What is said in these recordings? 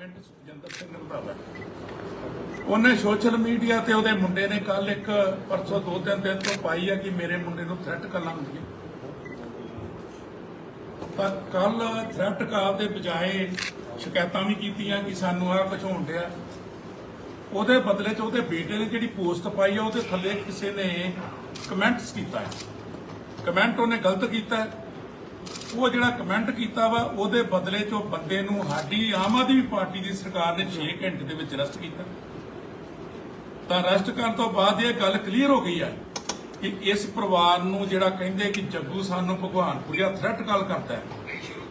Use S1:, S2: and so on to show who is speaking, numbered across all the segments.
S1: Treatment Sukhjinder Singh Randhawa ਉਹਨੇ social media ਤੇ ਉਹਦੇ ਮੁੰਡੇ ਨੇ ਕੱਲ ਇੱਕ ਪਰਸੋਂ ਦੋ ਤਿੰਨ ਦਿਨ ਤੋਂ ਪਾਈ ਆ ਕਿ ਮੇਰੇ ਮੁੰਡੇ ਨੂੰ ਥ੍ਰੈਟ ਕਾਲਾਂ ਹੁੰਦੀਆਂ। ਤਾਂ ਕੱਲ ਥ੍ਰੈਟ ਕਾਲ ਦੇ ਬਜਾਏ ਸ਼ਿਕਾਇਤਾਂ ਵੀ ਕੀਤੀਆਂ ਕਿ ਸਾਨੂੰ ਆ ਕੁਝ ਹੋਣ ਡਿਆ। ਉਹਦੇ ਬਦਲੇ 'ਚ ਉਹਦੇ ਬੇਟੇ ਨੇ ਜਿਹੜੀ ਪੋਸਟ ਪਾਈ ਆ, ਉਹਦੇ ਥੱਲੇ ਕਿਸੇ ਨੇ ਕਮੈਂਟਸ ਕੀਤਾ ਹੈ। ਕਮੈਂਟ ਉਹਨੇ ਗਲਤ ਕੀਤਾ ਹੈ। ਉਹ ਜਿਹੜਾ ਕਮੈਂਟ ਕੀਤਾ ਵਾ, ਉਹਦੇ ਬਦਲੇ ਚੋਂ ਬੰਦੇ ਨੂੰ ਸਾਡੀ ਆਮ ਆਦਮੀ ਪਾਰਟੀ ਦੀ ਸਰਕਾਰ ਨੇ 6 ਘੰਟੇ ਦੇ ਵਿੱਚ ਅਰੈਸਟ ਕੀਤਾ। ਤਾਂ ਅਰੈਸਟ ਕਰਨ ਤੋਂ ਬਾਅਦ ਇਹ ਗੱਲ ਕਲੀਅਰ ਹੋ ਗਈ ਆ ਕਿ ਇਸ ਪਰਿਵਾਰ ਨੂੰ ਜਿਹੜਾ ਕਹਿੰਦੇ ਕਿ ਜੱਗੂ ਸਾਨੂੰ ਭਗਵਾਨਪੁਰੀਆ ਥ੍ਰੈਟ ਕਾਲ ਕਰਦਾ ਹੈ।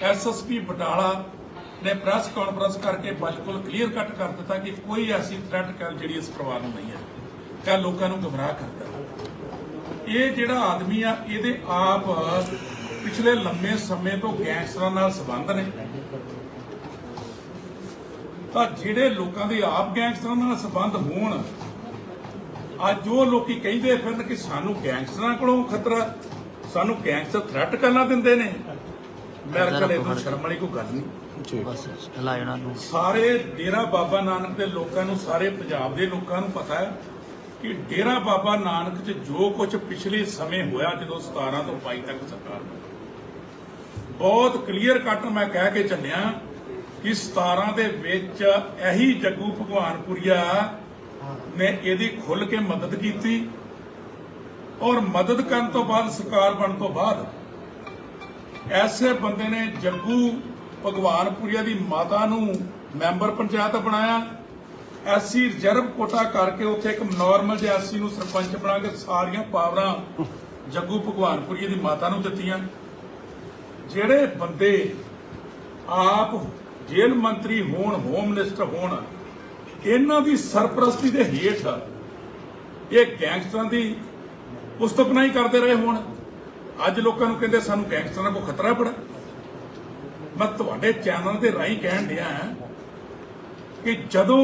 S1: ਐਸਐਸਪੀ ਬਟਾਲਾ ਨੇ ਪ੍ਰੈਸ ਕਾਨਫਰੰਸ ਕਰਕੇ ਬਿਲਕੁਲ ਕਲੀਅਰ ਕੱਟ ਕਰ ਦਿੱਤਾ ਕਿ ਕੋਈ ਐਸੀ ਥ੍ਰੈਟ ਕਾਲ ਜਿਹੜੀ ਇਸ ਪਰਿਵਾਰ ਨੂੰ ਨਹੀਂ ਹੈ। ਕਾ ਲੋਕਾਂ ਨੂੰ ਗਮਰਾਹ ਕਰਦਾ ਇਹ ਜਿਹੜਾ ਆਦਮੀ ਆ, ਇਹਦੇ ਆਪ ਪਿਛਲੇ ਲੰਮੇ ਸਮੇਂ ਤੋਂ ਗੈਂਗਸਟਰਾਂ ਨਾਲ ਸੰਬੰਧ ਨੇ। ਤਾਂ ਜਿਹੜੇ ਲੋਕਾਂ ਦੇ ਆਪ ਗੈਂਗਸਟਰਾਂ ਨਾਲ ਸੰਬੰਧ ਹੋਣ ਅੱਜ ਜੋ ਲੋਕੀ ਕਹਿੰਦੇ ਫਿਰਨ ਕਿ ਸਾਨੂੰ ਗੈਂਗਸਟਰਾਂ ਕੋਲੋਂ ਖਤਰਾ ਸਾਨੂੰ ਗੈਂਗਸਟਰ ਥ੍ਰੈਟ ਕਰਨਾ ਦਿੰਦੇ ਨੇ। ਮੇਰੇ ਕੋਲ ਇਹ ਤੋਂ ਸ਼ਰਮ ਵਾਲੀ ਕੋਈ ਗੱਲ ਨਹੀਂ।
S2: ਬਸ ਨਾ
S1: ਸਾਰੇ ਡੇਰਾ ਬਾਬਾ ਨਾਨਕ ਦੇ ਲੋਕਾਂ ਨੂੰ ਸਾਰੇ ਪੰਜਾਬ ਦੇ ਲੋਕਾਂ ਨੂੰ ਪਤਾ ਹੈ ਕਿ ਡੇਰਾ ਬਾਬਾ ਨਾਨਕ 'ਚ ਜੋ ਕੁਝ ਪਿਛਲੇ ਸਮੇਂ ਹੋਇਆ ਜਦੋਂ 17 ਤੋਂ 22 ਤੱਕ ਸਰਕਾਰ ਬਣੀ। ਬਹੁਤ ਕਲੀਅਰ ਕੱਟ ਮੈਂ ਕਹਿ ਕੇ ਚੱਲਿਆ ਕਿ 17 ਦੇ ਵਿੱਚ ਇਹੀ ਜੱਗੂ ਭਗਵਾਨਪੁਰੀਆ ਨੇ ਇਹਦੀ ਖੁੱਲ ਕੇ ਮਦਦ ਕੀਤੀ ਔਰ ਮਦਦ ਕਰਨ ਤੋਂ ਬਾਅਦ, ਸਰਕਾਰ ਬਣਨ ਤੋਂ ਬਾਅਦ ਐਸੇ ਬੰਦੇ ਨੇ ਜੱਗੂ ਭਗਵਾਨਪੁਰੀਆ ਦੀ ਮਾਤਾ ਨੂੰ ਮੈਂਬਰ ਪੰਚਾਇਤ ਬਣਾਇਆ। ਐਸੀ ਰਿਜ਼ਰਵ ਕੋਟਾ ਕਰਕੇ ਉੱਥੇ ਇੱਕ ਨਾਰਮਲ ਜਿਹਾ ਐਸਸੀ ਨੂੰ ਸਰਪੰਚ ਬਣਾ ਕੇ ਸਾਰੀਆਂ ਪਾਵਰਾਂ ਜੱਗੂ ਭਗਵਾਨਪੁਰੀਆ ਦੀ ਮਾਤਾ ਨੂੰ ਦਿੱਤੀਆਂ। ਜਿਹੜੇ ਬੰਦੇ ਆਪ ਜੇਲ੍ਹ ਮੰਤਰੀ ਹੋਣ ਹੋਮ ਮਿਨਿਸਟਰ ਹੋਣ, ਇਹਨਾਂ ਦੀ ਸਰਪ੍ਰਸਤੀ ਦੇ ਹੇਠ ਇਹ ਗੈਂਗਸਟਰਾਂ ਦੀ ਪੁਸਤਕਨਾਈ ਕਰਦੇ ਰਹੇ ਹੋਣ। ਅੱਜ ਲੋਕਾਂ ਨੂੰ ਕਹਿੰਦੇ ਸਾਨੂੰ ਗੈਂਗਸਟਰਾਂ ਕੋ ਖਤਰਾ ਪੜਾ ਮੈਂ ਤੁਹਾਡੇ ਚੈਨਲ ਦੇ ਰਾਹੀਂ ਕਹਿਣ ਡਿਆ ਕਿ ਜਦੋਂ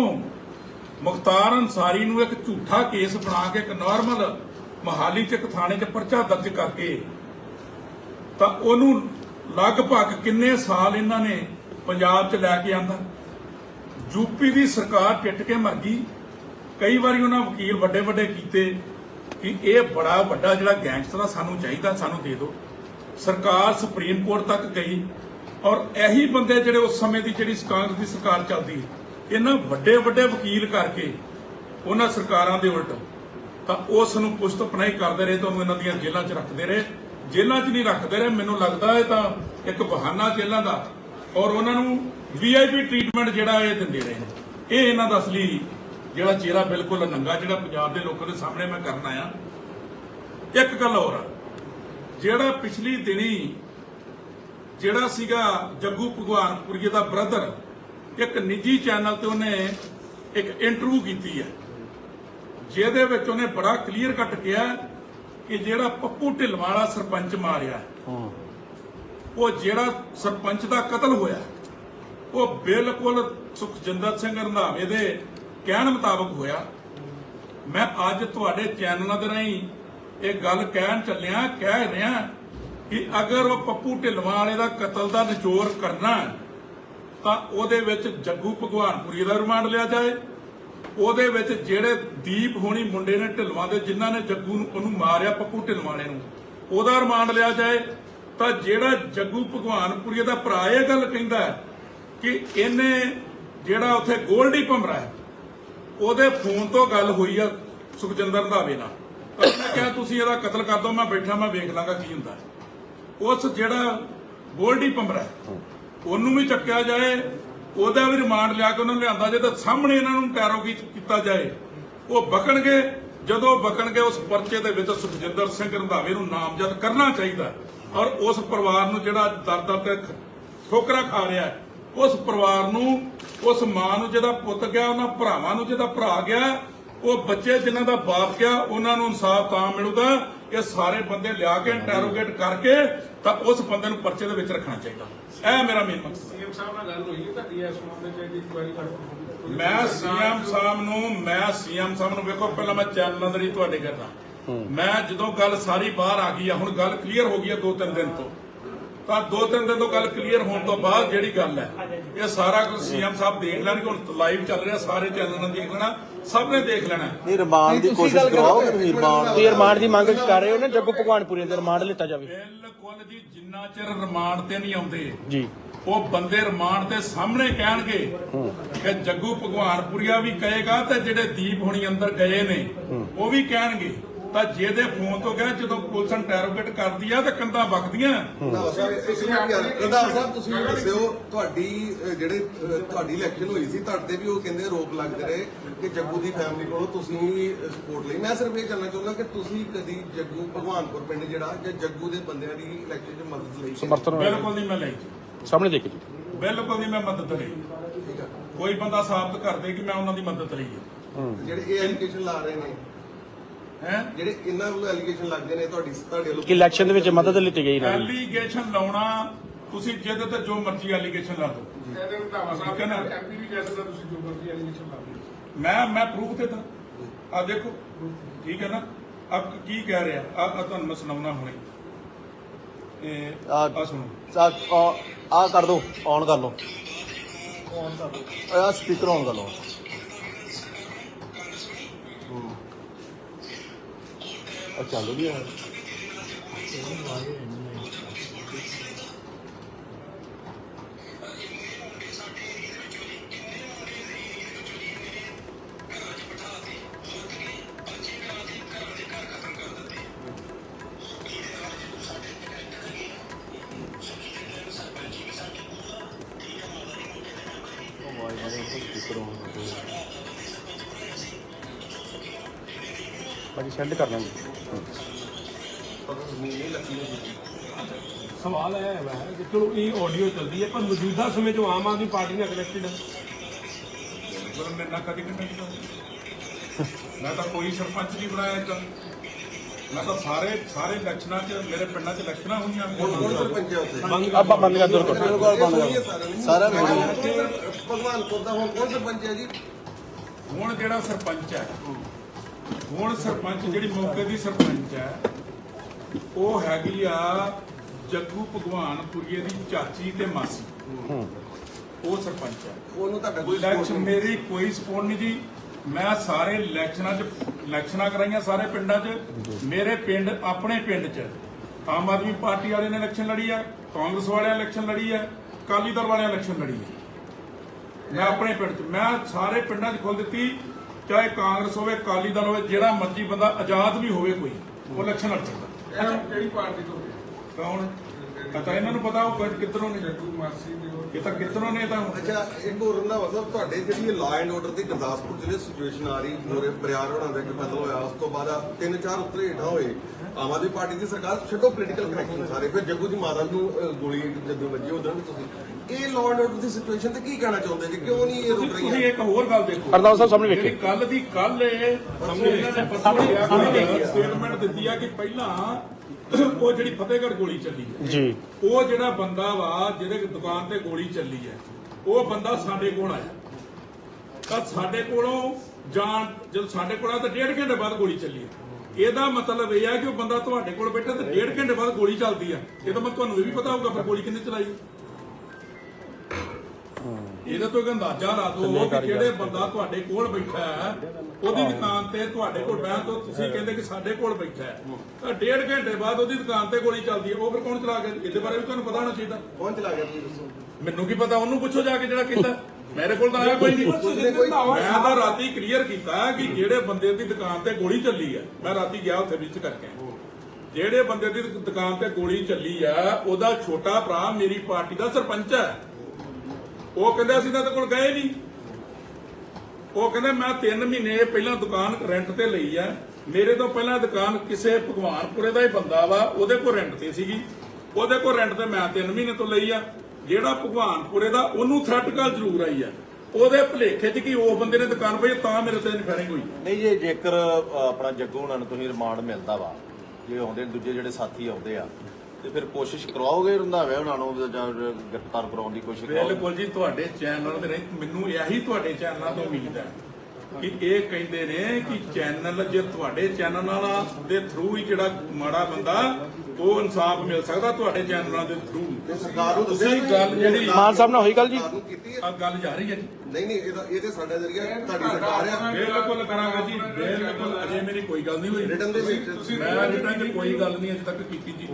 S1: ਮੁਖਤਾਰ ਅਨਸਾਰੀ ਨੂੰ ਇੱਕ ਝੂਠਾ ਕੇਸ ਬਣਾ ਕੇ ਇੱਕ ਨਾਰਮਲ ਮਹਾਲੀ ਚ ਇੱਕ ਥਾਣੇ 'ਚ ਪਰਚਾ ਦਰਜ ਕਰਕੇ ਤਾਂ ਉਹਨੂੰ ਲਗਭਗ ਕਿੰਨੇ ਸਾਲ ਇਹਨਾਂ ਨੇ ਪੰਜਾਬ 'ਚ ਲੈ ਕੇ ਆਂਦਾ? ਯੂਪੀ ਦੀ ਸਰਕਾਰ ਟਿੱਟ ਕੇ ਮਰ ਗਈ। ਕਈ ਵਾਰੀ ਉਹਨਾਂ ਵਕੀਲ ਵੱਡੇ ਵੱਡੇ ਕੀਤੇ ਕਿ ਇਹ ਬੜਾ ਵੱਡਾ ਜਿਹੜਾ ਗੈਂਗਸਟਰ ਆ, ਸਾਨੂੰ ਚਾਹੀਦਾ, ਸਾਨੂੰ ਦੇ ਦਿਓ। ਸਰਕਾਰ ਸੁਪਰੀਮ ਕੋਰਟ ਤੱਕ ਗਈ ਔਰ ਇਹੀ ਬੰਦੇ ਜਿਹੜੇ ਉਸ ਸਮੇਂ ਦੀ ਜਿਹੜੀ ਕਾਂਗਰਸ ਦੀ ਸਰਕਾਰ ਚੱਲਦੀ ਇਹਨਾਂ ਵੱਡੇ ਵੱਡੇ ਵਕੀਲ ਕਰਕੇ ਉਹਨਾਂ ਸਰਕਾਰਾਂ ਦੇ ਉਲਟ ਤਾਂ ਉਸ ਨੂੰ ਪੁਸ਼ਤ ਪਨਾਈ ਕਰਦੇ ਰਹੇ ਤਾਂ ਉਹਨੂੰ ਇਹਨਾਂ ਦੀਆਂ ਜੇਲ੍ਹਾਂ 'ਚ ਰੱਖਦੇ ਰਹੇ। ਜੇਲ੍ਹਾਂ 'ਚ ਨਹੀਂ ਰੱਖਦੇ ਰਹੇ, ਮੈਨੂੰ ਲੱਗਦਾ ਇਹ ਤਾਂ ਇੱਕ ਬਹਾਨਾ ਜੇਲ੍ਹਾਂ ਦਾ। ਔਰ ਉਹਨਾਂ ਨੂੰ ਵੀਆਈਪੀ ਟ੍ਰੀਟਮੈਂਟ ਜਿਹੜਾ ਇਹ ਦਿੰਦੇ ਰਹੇ ਨੇ। ਇਹ ਇਹਨਾਂ ਦਾ ਅਸਲੀ ਜਿਹੜਾ ਚਿਹਰਾ ਬਿਲਕੁਲ ਨੰਗਾ ਜਿਹੜਾ ਪੰਜਾਬ ਦੇ ਲੋਕਾਂ ਦੇ ਸਾਹਮਣੇ ਮੈਂ ਕਰਨ ਆਇਆ। ਇੱਕ ਗੱਲ ਹੋਰ ਜਿਹੜਾ ਪਿਛਲੀ ਦਿਨੀ ਜਿਹੜਾ ਸੀਗਾ ਜੱਗੂ ਭਗਵਾਨਪੁਰੀਏ ਦਾ ਬ੍ਰਦਰ ਇੱਕ ਨਿੱਜੀ ਚੈਨਲ ਤੇ ਉਹਨੇ ਇੱਕ ਇੰਟਰਵਿਊ ਕੀਤੀ ਹੈ। ਜਿਹਦੇ ਵਿੱਚ ਉਹਨੇ ਬੜਾ ਕਲੀਅਰ ਕੱਟ ਕਿਹਾ ਕਿ ਜਿਹੜਾ ਪੱਪੂ ਢਿਲਵਾਲਾ ਸਰਪੰਚ ਮਾਰਿਆ। ਉਹ ਜਿਹੜਾ ਸਰਪੰਚ ਦਾ ਕਤਲ ਹੋਇਆ ਉਹ ਬਿਲਕੁਲ ਸੁਖਜਿੰਦਰ ਸਿੰਘ ਰੰਧਾਵੇ ਦੇ ਕਹਿਣ ਮੁਤਾਬਕ ਹੋਇਆ। ਮੈਂ ਅੱਜ ਤੁਹਾਡੇ ਚੈਨਲਾਂ ਦੇ ਰਾਹੀਂ ਇਹ ਗੱਲ ਕਹਿਣ ਚੱਲਿਆ ਕਹਿ ਰਿਹਾ ਕਿ ਅਗਰ ਉਹ ਪੱਪੂ ਢਿੱਲਵਾਂ ਵਾਲੇ ਦਾ ਕਤਲ ਦਾ ਨਿਚੋੜ ਕਰਨਾ ਤਾਂ ਉਹਦੇ ਵਿੱਚ ਜੱਗੂ ਭਗਵਾਨਪੁਰੀ ਦਾ ਰਿਮਾਂਡ ਲਿਆ ਜਾਏ। ਉਹਦੇ ਵਿੱਚ ਜਿਹੜੇ ਦੀਪ ਹੋਣੀ ਮੁੰਡੇ ਨੇ ਢਿੱਲਵਾਂ ਦੇ, ਜਿਨ੍ਹਾਂ ਨੇ ਜੱਗੂ ਨੂੰ ਉਹਨੂੰ ਮਾਰਿਆ ਪੱਪੂ ਢਿੱਲਵਾਂ ਵਾਲੇ ਨੂੰ। ਉਹਦਾ ਰਿਮਾਂਡ ਲਿਆ ਜਾਏ, ਤਾਂ ਜਿਹੜਾ ਜੱਗੂ ਭਗਵਾਨਪੁਰੀ ਦਾ ਭਰਾ, ਇਹ ਗੱਲ ਕਹਿੰਦਾ ਕਿ ਇਹਨੇ ਜਿਹੜਾ ਉੱਥੇ ਗੋਲਡੀ ਭਮਰਾ ਹੈ, ਉਹਦੇ ਫੋਨ ਤੋਂ ਗੱਲ ਹੋਈ ਆ ਸੁਖਜਿੰਦਰ ਰੰਧਾਵੇ ਨਾਲ। ਤਾਂ ਕਿਹਾ, ਤੁਸੀਂ ਇਹਦਾ ਕਤਲ ਕਰ ਦਿਓ, ਮੈਂ ਬੈਠਾ, ਮੈਂ ਵੇਖ ਲਾਂਗਾ ਕੀ ਹੁੰਦਾ ਉਸ ਜਿਹੜਾ ਗੋਲਡੀ ਭਮਰਾ ਉਹਨੂੰ ਵੀ ਚੱਕਿਆ ਜਾਏ ਉਹਦਾ ਵੀ ਰਿਮਾਂਡ ਲਿਆ ਕੇ ਉਹਨਾਂ ਨੂੰ ਲਿਆਂਦਾ ਜੇ ਤਾਂ ਸਾਹਮਣੇ ਇਹਨਾਂ ਨੂੰ ਟੈਰੋਗੀਟ ਕੀਤਾ ਜਾਏ। ਉਹ ਬਕਣਗੇ, ਜਦੋਂ ਬਕਣਗੇ, ਉਸ ਪਰਚੇ ਦੇ ਵਿੱਚ ਸੁਖਜਿੰਦਰ ਸਿੰਘ ਰੰਧਾਵੇ ਨੂੰ ਨਾਮਜ਼ਦ ਕਰਨਾ ਚਾਹੀਦਾ ਔਰ ਉਸ ਪਰਿਵਾਰ ਨੂੰ ਜਿਹੜਾ ਦਰ ਤੇ ਖ- ਖਾ ਰਿਹਾ ਉਸ ਪਰਿਵਾਰ ਨੂੰ, ਉਸ ਮਾਂ ਨੂੰ ਜਿਹਦਾ ਪੁੱਤ ਗਿਆ, ਉਹਨਾਂ ਭਰਾਵਾਂ ਨੂੰ ਜਿਹਦਾ ਭਰਾ ਗਿਆ, ਉਹ ਬੱਚੇ ਜਿਨ੍ਹਾਂ ਦਾ ਬਾਪ ਗਿਆ, ਉਹਨਾਂ ਨੂੰ ਇਨਸਾਫ ਤਾਂ ਮਿਲੂਗਾ, ਇਹ ਸਾਰੇ ਬੰਦੇ ਲਿਆ ਕੇ ਇੰਟਰੋਗੇਟ ਕਰਕੇ ਤਾਂ ਉਸ ਬੰਦੇ ਨੂੰ ਪਰਚੇ ਦੇ ਵਿੱਚ ਰੱਖਣਾ ਚਾਹੀਦਾ। ਇਹ ਮੇਰਾ ਮੇਨ ਮਕਸਦ ਹੈ।
S3: ਸੀਐਮ ਸਾਹਿਬ ਨਾਲ ਗੱਲ ਹੋਈ ਹੈ ਤੁਹਾਡੀ ਇਸ ਮਾਮਲੇ 'ਚ ਇਹਦੀ ਇਨਕੁਆਇਰੀ ਕਰੋ
S1: ਮੈਂ ਸੀਐਮ ਸਾਹਿਬ ਨੂੰ ਮੈਂ ਸੀਐਮ ਸਾਹਿਬ ਨੂੰ ਵੇਖੋ ਪਹਿਲਾਂ ਮੈਂ ਚੈਨਲ ਅੰਦਰ ਹੀ ਤੁਹਾਡੇ ਕਰਦਾ ਮੈਂ ਜਦੋਂ ਗੱਲ ਸਾਰੀ ਬਾਹਰ ਆ ਗਈ ਆ ਹੁਣ ਗੱਲ ਕਲੀਅਰ ਹੋ ਗਈ ਆ ਦੋ ਤਿੰਨ ਦਿਨ ਤੋਂ। ਤਾਂ ਦੋ ਤਿੰਨ ਦਿਨ ਤੋਂ ਗੱਲ ਕਲੀਅਰ ਹੋਣ ਤੋਂ ਬਾਅਦ ਜਿਹੜੀ ਗੱਲ ਹੈ ਇਹ ਸਾਰਾ ਕੁਝ ਸੀਐਮ ਸਾਹਿਬ ਦੇਖ ਲੈਣਗੇ ਹੁਣ ਲਾਈਵ ਚੱਲ ਰਿਹਾ ਸਾਰੇ ਚੈਨਲਾਂ ਨੇ ਦੇਖ ਲੈਣਾ ਸਭ ਨੇ ਦੇਖ ਲੈਣਾ।
S2: ਨਹੀਂ ਰਿਮਾਂਡ ਦੀ ਕੋਸ਼ਿਸ਼ ਕਰਵਾਓਗੇ ਤੁਸੀਂ ਰਿਮਾਂਡ
S4: ਰਿਮਾਂਡ ਦੀ ਮੰਗ ਕਰ ਰਹੇ ਹੋ ਨਾ ਜੱਗੂ ਭਗਵਾਨਪੁਰੀ ਦੇ ਰਿਮਾਂਡ ਲਿੱਤਾ ਜਾਵੇ।
S1: ਬਿਲਕੁਲ ਜੀ ਜਿੰਨਾ ਚਿਰ ਰਿਮਾਂਡ ਤੇ ਨਹੀਂ ਆਉਂਦੇ
S4: ਜੀ।
S1: ਉਹ ਬੰਦੇ ਰਿਮਾਂਡ ਤੇ ਸਾਹਮਣੇ ਕਹਿਣਗੇ ਕਿ ਜੱਗੂ ਭਗਵਾਨਪੁਰੀਆ ਵੀ ਕਹੇਗਾ ਤੇ ਜਿਹੜੇ ਦੀਪ ਹੁਣੀ ਅੰਦਰ ਗਏ ਨੇ ਉਹ ਵੀ ਕਹਿਣਗੇ। ਤਾਂ ਜਿਹਦੇ ਫੋਨ ਤੋਂ ਗਏ ਜਦੋਂ ਪੁਲਿਸ ਇੰਟਰੋਗੇਟ ਕਰਦੀ ਆ ਤਾਂ ਕੰਧਾਂ ਵਗਦੀਆਂ
S5: ਰੰਧਾਵਾ ਸਾਹਿਬ ਤੁਸੀਂ ਰੰਧਾਵਾ ਸਾਹਿਬ ਤੁਸੀਂ ਇਹ ਦੱਸਿਓ ਤੁਹਾਡੀ ਅਹ, ਜਿਹੜੇ ਅਹ, ਤੁਹਾਡੀ ਇਲੈਕਸ਼ਨ ਹੋਈ ਸੀ ਤੁਹਾਡੇ ਵੀ ਉਹ ਕਹਿੰਦੇ ਆਰੋਪ ਲੱਗਦੇ ਰਹੇ ਕਿ ਜੱਗੂ ਦੀ ਫੈਮਿਲੀ ਕੋਲੋਂ ਤੁਸੀਂ ਸਪੋਰਟ ਲਈ। ਮੈਂ ਸਿਰਫ ਇਹ ਜਾਣਨਾ ਚਾਹੁੰਦਾ ਕਿ ਤੁਸੀਂ ਕਦੀ ਜੱਗੂ ਭਗਵਾਨਪੁਰ ਪਿੰਡ ਜਿਹੜਾ ਜਾਂ ਜੱਗੂ ਦੇ ਬੰਦਿਆਂ ਦੀ ਇਲੈਕਸ਼ਨ 'ਚ ਮਦਦ ਲਈ ਹੈ?
S4: ਸਮਰਥਨ ਹੋਇਆ।
S1: ਬਿਲਕੁਲ ਨਹੀਂ ਮੈਂ ਲਈ
S4: ਸਾਹਮਣੇ ਦੇਖੋ ਜੀ
S1: ਬਿਲਕੁਲ ਨਹੀਂ ਮੈਂ ਮਦਦ ਲਈ।
S5: ਠੀਕ ਆ।
S1: ਕੋਈ ਬੰਦਾ ਸਾਬਤ ਕਰ ਦੇ ਕਿ ਮੈਂ ਉਹਨਾਂ ਦੀ ਮਦਦ ਲਈ ਹੈ
S5: ਜਿਹੜੇ ਇਹ ਐਲੀਗੇਸ਼ਨ ਲਾ ਰਹੇ ਨੇ
S1: ਹੈ?
S5: ਜਿਹੜੇ ਇਹਨਾਂ ਵੱਲੋਂ ਐਲੀਗੇਸ਼ਨ ਲੱਗਦੇ ਨੇ ਤੁਹਾਡੀ ਤੁਹਾਡੇ ਵੱਲੋਂ
S4: ਕਿ ਇਲੈਕਸ਼ਨ ਦੇ ਵਿੱਚ ਮਦਦ ਲਿੱਤੀ ਗਈ ਨਾ
S1: ਐਲੀਗੇਸ਼ਨ ਲਾਉਣਾ ਤੁਸੀਂ ਜਿਹਦੇ ਤੇ ਜੋ ਮਰਜ਼ੀ ਐਲੀਗੇਸ਼ਨ ਲਾ ਦਿਓ।
S3: ਇਹਦੇ ਰੰਧਾਵਾ ਸਾਹਿਬ
S1: ਠੀਕ ਹੈ ਨਾ?
S3: ਐਮਪੀ ਵੀ ਕਹਿ ਸਕਦਾ ਤੁਸੀਂ ਜੋ ਮਰਜ਼ੀ ਐਲੀਗੇਸ਼ਨ ਲਾ ਦਿਓ।
S1: ਮੈਂ ਮੈਂ ਪ੍ਰੂਫ ਤੇ ਤਾਂ। ਆ ਦੇਖੋ ਠੀਕ ਹੈ ਨਾ? ਅਬ ਕੀ ਕਹਿ ਰਿਹਾ? ਆ ਆ ਤੁਹਾਨੂੰ ਮੈਂ ਸੁਣਾਉਣਾ ਹੁਣੇ। ਇਹ
S2: ਆ
S1: ਆ ਸੁਣੋ।
S2: ਆ ਕਰ ਦੋ ਔਨ ਕਰ ਲਓ। ਔਨ ਕਰ ਦੋ ਆ ਸਪੀਕਰ ਔਨ ਕਰ ਲਓ। ਆ ਚੱਲ ਵੀ ਹੈ
S4: ਬਾਕੀ ਸੈਂਡ ਕਰ ਦਾਂਗੇ।
S3: ਸਵਾਲ ਇਹ ਹੈ ਕਿ ਚਲੋ ਇਹ ਆਡੀਓ ਚੱਲਦੀ ਹੈ ਪਰ ਮੌਜੂਦਾ ਸਮੇਂ 'ਚ ਆਮ ਆਦਮੀ ਪਾਰਟੀ ਨਾਲ ਕਨੈਕਟਡ ਹੈ
S1: ਪਰ ਮੇਰੇ ਨਾਲ ਕਦੀ ਕੰਟੈਕਟ ਨਹੀਂ ਮੈਂ ਤਾਂ ਕੋਈ ਸਰਪੰਚ ਨਹੀਂ ਬਣਾਇਆ ਇੱਕ ਮੈਂ ਤਾਂ ਸਾਰੇ ਸਾਰੇ ਇਲੈਕਸ਼ਨਾਂ 'ਚ ਮੇਰੇ ਪਿੰਡਾਂ 'ਚ ਇਲੈਕਸ਼ਨਾਂ ਹੋਈਆਂ।
S5: ਕੌਣ ਕੌਣ ਸਰਪੰਚ ਹੈ ਉੱਥੇ?
S4: ਆਪਾਂ ਬੰਦ ਕਰ ਦੋ
S2: ਬਿਲਕੁਲ ਬੰਦ
S5: ਸੁਣੀਏ
S2: ਕਰ
S5: ਸਾਰਿਆਂ ਨੂੰ।
S2: ਸਾਰਿਆਂ ਨੂੰ ਸੁਣੀਏ।
S5: ਉੱਥੇ ਭਗਵਾਨਪੁਰ ਦਾ ਹੁਣ ਕੌਣ ਸਰਪੰਚ ਹੈ ਜੀ?
S1: ਹੁਣ ਜਿਹੜਾ ਸਰਪੰਚ ਹੈ? ਹੁਣ ਸਰਪੰਚ ਜਿਹੜੀ ਮੌਕੇ ਦੀ ਸਰਪੰਚ ਹੈ ਉਹ ਹੈਗੀ ਆ ਜੱਗੂ ਭਗਵਾਨਪੁਰੀਏ ਦੀ ਚਾਚੀ ਤੇ ਮਾਸੀ। ਉਹ ਸਰਪੰਚ ਹੈ।
S5: ਉਹਨੂੰ ਤੁਹਾਡਾ ਕੋਈ
S1: ਇਲੈਕਸ਼ਨ। ਮੇਰੀ ਕੋਈ ਸਪੋਰਟ ਨਹੀਂ ਜੀ। ਮੈਂ ਸਾਰੇ ਇਲੈਕਸ਼ਨਾਂ 'ਚ ਇਲੈਕਸ਼ਨਾਂ ਕਰਾਈਆਂ ਸਾਰੇ ਪਿੰਡਾਂ 'ਚ। ਮੇਰੇ ਪਿੰਡ ਆਪਣੇ ਪਿੰਡ 'ਚ। ਆਮ ਆਦਮੀ ਪਾਰਟੀ ਵਾਲੇ ਨੇ ਇਲੈਕਸ਼ਨ ਲੜੀ ਆ ਕਾਂਗਰਸ ਵਾਲਿਆਂ ਇਲੈਕਸ਼ਨ ਲੜੀ ਆ ਅਕਾਲੀ ਦਲ ਵਾਲਿਆਂ ਇਲੈਕਸ਼ਨ ਲੜੀ ਆ। ਮੈਂ ਆਪਣੇ ਪਿੰਡ 'ਚ ਮੈਂ ਸਾਰੇ ਪਿੰਡਾਂ 'ਚ ਖੋਲ ਦਿੱਤੀ। ਚਾਹੇ ਕਾਂਗਰਸ ਹੋਵੇ ਅਕਾਲੀ ਦਲ ਹੋਵੇ ਜਿਹੜਾ ਮਰਜ਼ੀ ਬੰਦਾ ਆਜ਼ਾਦ ਵੀ ਹੋਵੇ ਕੋਈ ਉਹ ਇਲੈਕਸ਼ਨ ਲੜ ਸਕਦਾ।
S3: ਕਿਹੜੀ ਪਾਰਟੀ ਤੋਂ? ਹੈ?
S1: ਕੌਣ? ਪਤਾ ਇਹਨਾਂ ਨੂੰ ਪਤਾ ਉਹ ਕਿੱਧਰੋਂ ਨੇ?
S3: ਜੱਗੂ ਮਾਸੀ ਦੇ ਉਹ
S1: ਇਹ ਤਾਂ ਕਿੱਧਰੋਂ ਨੇ ਤਾਂ?
S5: ਅੱਛਾ ਇੱਕ ਹੋਰ ਹੁੰਦਾ ਮਤਲਬ ਤੁਹਾਡੇ ਜਿਹੜੀ ਲਾਅ ਐਂਡ ਆਰਡਰ ਦੀ ਗੁਰਦਾਸਪੁਰ ਜ਼ਿਲ੍ਹੇ ਸਿਚੁਏਸ਼ਨ ਆ ਰਹੀ ਮੋਰੇ ਬਰਿਆਰ ਹੋਣਾ ਦਾ ਇੱਕ ਕਤਲ ਹੋਇਆ ਉਸ ਤੋਂ ਬਾਅਦ ਆ ਤਿੰਨ ਚਾਰ ਉੱਤਰੇ ਹੇਠਾਂ ਹੋਏ। ਆਮ ਆਦਮੀ ਪਾਰਟੀ ਦੀ ਸਰਕਾਰ ਛੱਡੋ ਪੋਲੀਟੀਕਲ ਕਨੈਕਸ਼ਨ ਸਾਰੇ ਫਿਰ ਜੱਗੂ ਦੀ ਮਾਤਾ ਨੂੰ ਗੋਲੀ ਜਦੋਂ ਵੱਜੀ ਉਦੋਂ ਵੀ ਤੁਸੀਂ। ਇਹ ਲਾਅ ਐਂਡ ਆਰਡਰ ਦੀ ਸਿਚੁਏਸ਼ਨ ਤੇ ਕੀ ਕਹਿਣਾ ਚਾਹੁੰਦੇ ਜੀ? ਕਿਉਂ ਨਹੀਂ ਇਹ ਰੁਕ
S1: ਤੁਸੀਂ
S5: ਰਹੀਆਂ?
S1: ਇੱਕ ਹੋਰ ਗੱਲ ਦੇਖੋ।
S4: ਅਰਦਾਸ ਸਾਹਿਬ ਸਾਹਮਣੇ।
S1: ਜਿਹੜੀ ਕੱਲ ਦੀ ਕੱਲ ਇਹ ਸਾਹਮਣੇ ਸਟੇਟਮੈਂਟ ਦਿੱਤੀ ਆ ਕਿ ਪਹਿਲਾਂ ਉਹ ਜਿਹੜੀ ਫਤਿਹਗੜ੍ਹ ਗੋਲੀ ਚੱਲੀ ਹੈ
S4: ਜੀ।
S1: ਉਹ ਜਿਹੜਾ ਬੰਦਾ ਵਾ ਜਿਹਦੇ ਦੁਕਾਨ ਤੇ ਗੋਲੀ ਚੱਲੀ ਹੈ ਉਹ ਬੰਦਾ ਸਾਡੇ ਕੋਲ ਆਇਆ। ਤਾਂ ਸਾਡੇ ਕੋਲੋਂ ਜਾਣ ਜਦੋਂ ਸਾਡੇ ਕੋਲ ਆ ਤਾਂ ਡੇਢ ਘੰਟੇ ਬਾਅਦ ਗੋਲੀ ਚੱਲੀ ਹੈ। ਇਹਦਾ ਮਤਲਬ ਇਹ ਹੈ ਕਿ ਉਹ ਬੰਦਾ ਤੁਹਾਡੇ ਕੋਲ ਬੈਠਾ ਤੇ ਡੇਢ ਘੰਟੇ ਬਾਅਦ ਗੋਲੀ ਚੱਲਦੀ ਆ। ਇਹ ਤਾਂ ਮੈਂ ਤੁਹਾਨੂੰ ਇਹ ਵੀ ਪਤਾ ਹੋਊਗਾ ਫਿਰ ਗੋਲੀ ਕਿੰਨੇ ਚਲਾਈ। ਇਹਦਾ ਤੋਂ ਇੱਕ ਅੰਦਾਜ਼ਾ ਲਾ ਦਿਓ ਕਿ ਜਿਹੜੇ ਬੰਦਾ ਤੁਹਾਡੇ ਕੋਲ ਬੈਠਾ ਹੈ ਉਹਦੀ ਦੁਕਾਨ ਤੇ ਤੁਹਾਡੇ ਕੋਲ ਬਹਿਣ ਤੋਂ ਤੁਸੀਂ ਕਹਿੰਦੇ ਕਿ ਸਾਡੇ ਕੋਲ ਬੈਠਾ ਹੈ। ਤਾਂ ਡੇਢ ਘੰਟੇ ਬਾਅਦ ਉਹਦੀ ਦੁਕਾਨ ਤੇ ਗੋਲੀ ਚੱਲਦੀ ਹੈ। ਉਹ ਫਿਰ ਕੌਣ ਚਲਾ ਗਿਆ? ਇਹਦੇ ਬਾਰੇ ਵੀ ਤੁਹਾਨੂੰ ਪਤਾ ਹੋਣਾ ਚਾਹੀਦਾ।
S5: ਕੌਣ ਚਲਾ ਗਿਆ ਤੁਸੀਂ ਦੱਸੋ?
S1: ਮੈਨੂੰ ਕੀ ਪਤਾ? ਉਹਨੂੰ ਪੁੱਛੋ ਜਾ ਕੇ ਜਿਹੜਾ ਕਹਿੰਦਾ। ਮੇਰੇ ਕੋਲ ਤਾਂ ਆਇਆ ਕੋਈ ਨਹੀਂ। ਮੈਂ ਤਾਂ ਰਾਤੀ ਕਲੀਅਰ ਕੀਤਾ ਕਿ ਜਿਹੜੇ ਬੰਦੇ ਦੀ ਦੁਕਾਨ ਤੇ ਗੋਲੀ ਚੱਲੀ ਹੈ ਮੈਂ ਰਾਤੀ ਗਿਆ ਉੱਥੇ ਵਿੱਚ ਕਰਕੇ। ਜਿਹੜੇ ਬੰਦੇ ਦੀ ਦੁਕਾਨ ਤੇ ਗੋਲੀ ਚੱਲੀ ਆ ਉਹਦਾ ਛੋਟਾ ਭਰਾ ਮੇਰੀ ਪਾਰਟੀ ਦਾ ਸਰਪੰਚ ਹੈ। ਉਹ ਕਹਿੰਦੇ ਅਸੀਂ ਤਾਂ ਕੋਲ ਗਏ ਨਹੀਂ। ਉਹ ਕਹਿੰਦੇ ਮੈਂ 3 ਮਹੀਨੇ ਪਹਿਲਾਂ ਦੁਕਾਨ ਰੈਂਟ ਤੇ ਲਈ ਆ। ਮੇਰੇ ਤੋਂ ਪਹਿਲਾਂ ਦੁਕਾਨ ਕਿਸੇ ਭਗਵਾਨਪੁਰੇ ਦਾ ਹੀ ਬੰਦਾ ਵਾ, ਉਹਦੇ ਕੋਲ ਰੈਂਟ ਤੇ ਸੀਗੀ। ਉਹਦੇ ਕੋਲ ਰੈਂਟ ਤੇ ਮੈਂ 3 ਮਹੀਨੇ ਤੋਂ ਲਈ ਆ। ਜਿਹੜਾ ਭਗਵਾਨਪੁਰੇ ਦਾ, ਉਹਨੂੰ ਥ੍ਰੈਟ ਕਾਲ ਜ਼ਰੂਰ ਆਈ ਆ। ਉਹਦੇ ਭਲੇਖੇ 'ਚ ਕਿ ਉਹ ਬੰਦੇ ਨੇ ਦੁਕਾਨ ਪਈ ਤਾਂ ਮੇਰੇ ਤੇ ਫਾਇਰਿੰਗ ਹੋਈ।
S2: ਨਹੀਂ ਜੇ ਜੇਕਰ ਆਪਣਾ ਜੱਗੂ ਹੁਣਾਂ ਨੂੰ ਤੁਸੀਂ ਰਿਮਾਂਡ ਮਿਲਦਾ ਵਾ, ਜੇ ਆਉਂਦੇ ਦੂਜੇ ਜਿਹੜੇ ਸਾਥੀ ਆਉਂਦੇ ਆ ਤੇ ਫਿਰ ਕੋਸ਼ਿਸ਼ ਕਰਵਾਓਗੇ ਰੰਧਾਵੇ ਹੁਣਾਂ ਨੂੰ ਜਾਂ ਗ੍ਰਿਫਤਾਰ ਕਰਾਉਣ ਦੀ ਕੋਸ਼ਿਸ਼ ਕਰਵਾਓਗੇ?
S1: ਬਿਲਕੁਲ ਜੀ ਤੁਹਾਡੇ ਚੈਨਲ ਦੇ ਨਹੀਂ ਮੈਨੂੰ ਇਹੀ ਤੁਹਾਡੇ ਚੈਨਲਾਂ ਤੋਂ ਉਮੀਦ ਹੈ ਕਿ ਇਹ ਕਹਿੰਦੇ ਨੇ ਕਿ ਚੈਨਲ ਜੇ ਤੁਹਾਡੇ ਚੈਨਲ ਨਾਲ ਦੇ ਥਰੂ ਹੀ ਜਿਹੜਾ ਮਾੜਾ ਬੰਦਾ ਉਹ ਇਨਸਾਫ ਮਿਲ ਸਕਦਾ ਤੁਹਾਡੇ ਚੈਨਲਾਂ ਦੇ ਥਰੂ
S5: ਤੇ ਸਰਕਾਰ ਨੂੰ
S1: ਤੁਸੀਂ ਗੱਲ ਜਿਹੜੀ
S4: ਮਾਨ ਸਾਹਿਬ ਨਾਲ ਹੋਈ ਗੱਲ ਜੀ?
S1: ਆ ਗੱਲ ਜਾ ਰਹੀ ਹੈ ਜੀ।
S5: ਨਹੀਂ ਨਹੀਂ ਇਹਦਾ ਇਹ ਤੇ ਸਾਡਾ ਜ਼ਰੀਆ ਤੁਹਾਡੀ ਸਰਕਾਰ ਆ।
S1: ਬਿਲਕੁਲ ਕਰਾਂਗੇ ਜੀ ਬਿਲਕੁਲ। ਅਜੇ ਮੇਰੀ ਕੋਈ ਗੱਲ ਨਹੀਂ ਹੋਈ।
S5: ਰਿਟਰਨ ਦੇ ਵਿੱਚ
S1: ਮੈਂ ਰਿਟਰਨ 'ਚ ਕੋਈ ਗੱਲ ਨਹੀਂ ਅਜੇ ਤੱਕ ਕੀਤੀ ਜੀ।